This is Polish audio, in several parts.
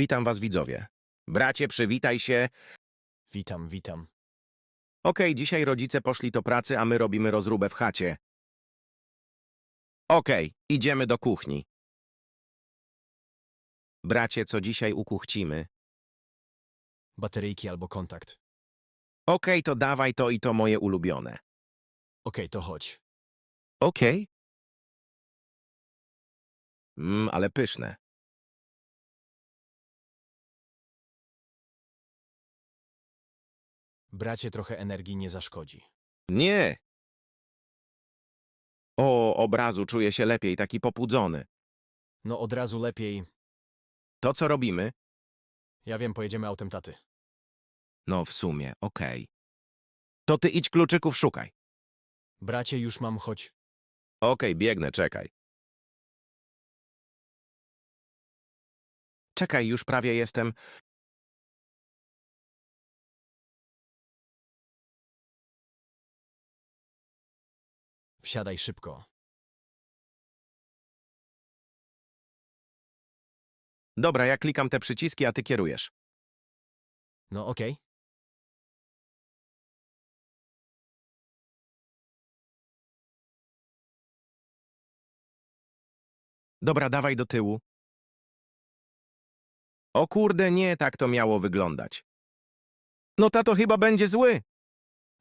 Witam was widzowie. Bracie, przywitaj się. Witam, witam. Okej, dzisiaj rodzice poszli do pracy, a my robimy rozróbę w chacie. Okej, idziemy do kuchni. Bracie, co dzisiaj ukuchcimy? Bateryjki albo kontakt. Okej, to dawaj to i to moje ulubione. Okej, to chodź. Okej. Mmm, ale pyszne. Bracie, trochę energii nie zaszkodzi. Nie. O, obrazu czuję się lepiej, taki popudzony. No od razu lepiej. To co robimy? Ja wiem, pojedziemy autem taty. No w sumie, okej. To ty idź kluczyków szukaj. Bracie, już mam, choć. Okej, biegnę, czekaj. Czekaj, już prawie jestem. Wsiadaj szybko. Dobra, ja klikam te przyciski, a ty kierujesz. No okej. Dobra, dawaj do tyłu. O kurde, nie tak to miało wyglądać. No tato chyba będzie zły.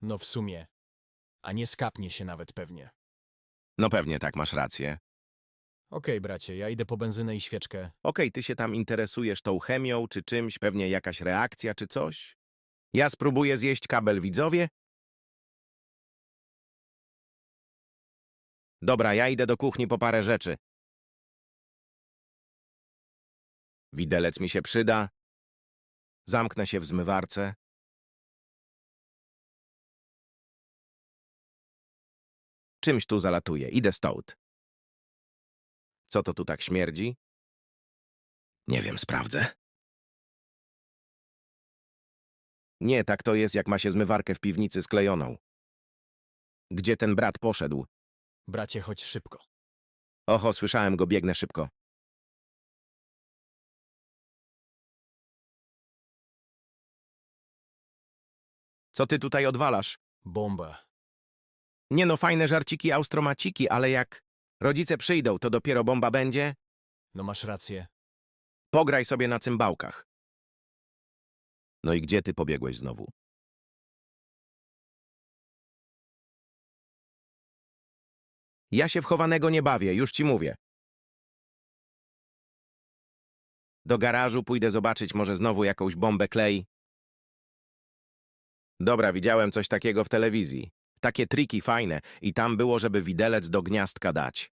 No w sumie. A nie skapnie się nawet pewnie. No pewnie tak, masz rację. Okej, bracie, ja idę po benzynę i świeczkę. Okej, ty się tam interesujesz tą chemią czy czymś, pewnie jakaś reakcja czy coś? Ja spróbuję zjeść kabel widzowie. Dobra, ja idę do kuchni po parę rzeczy. Widelec mi się przyda. Zamknę się w zmywarce. Czymś tu zalatuje. Idę stąd. Co to tu tak śmierdzi? Nie wiem, sprawdzę. Nie, tak to jest, jak ma się zmywarkę w piwnicy sklejoną. Gdzie ten brat poszedł? Bracie, chodź szybko. Oho, słyszałem go, biegnę szybko. Co ty tutaj odwalasz? Bomba. Nie no, fajne żarciki austromaciki, ale jak rodzice przyjdą, to dopiero bomba będzie? No masz rację. Pograj sobie na cymbałkach. No i gdzie ty pobiegłeś znowu? Ja się w chowanego nie bawię, już ci mówię. Do garażu pójdę zobaczyć, może znowu jakąś bombę klei. Dobra, widziałem coś takiego w telewizji. Takie triki fajne i tam było, żeby widelec do gniazdka dać.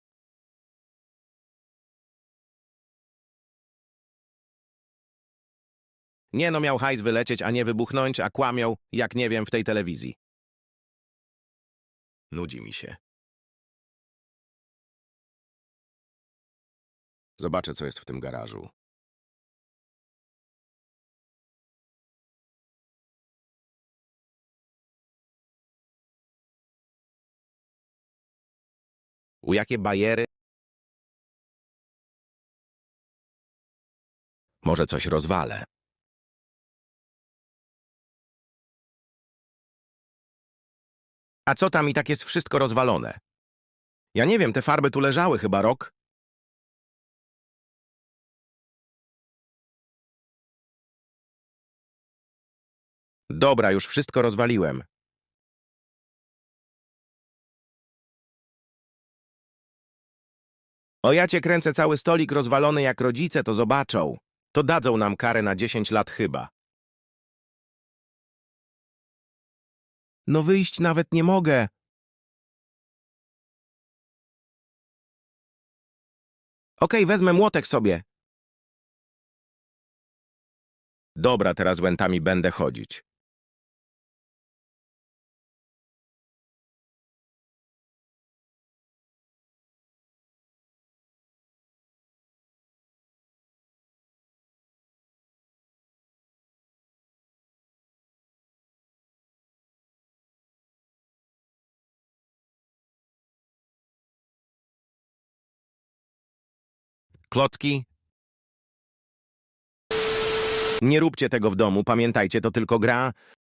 Nie no, miał hajs wylecieć, a nie wybuchnąć, a kłamią, jak nie wiem, w tej telewizji. Nudzi mi się. Zobaczę, co jest w tym garażu. U jakie bajery? Może coś rozwalę. A co tam i tak jest wszystko rozwalone? Ja nie wiem, te farby tu leżały chyba rok. Dobra, już wszystko rozwaliłem. O ja cię kręcę cały stolik rozwalony jak rodzice to zobaczą. To dadzą nam karę na 10 lat chyba. No wyjść nawet nie mogę. Okej, wezmę młotek sobie. Dobra, teraz łętami będę chodzić. klocki. Nie róbcie tego w domu, pamiętajcie, to tylko gra.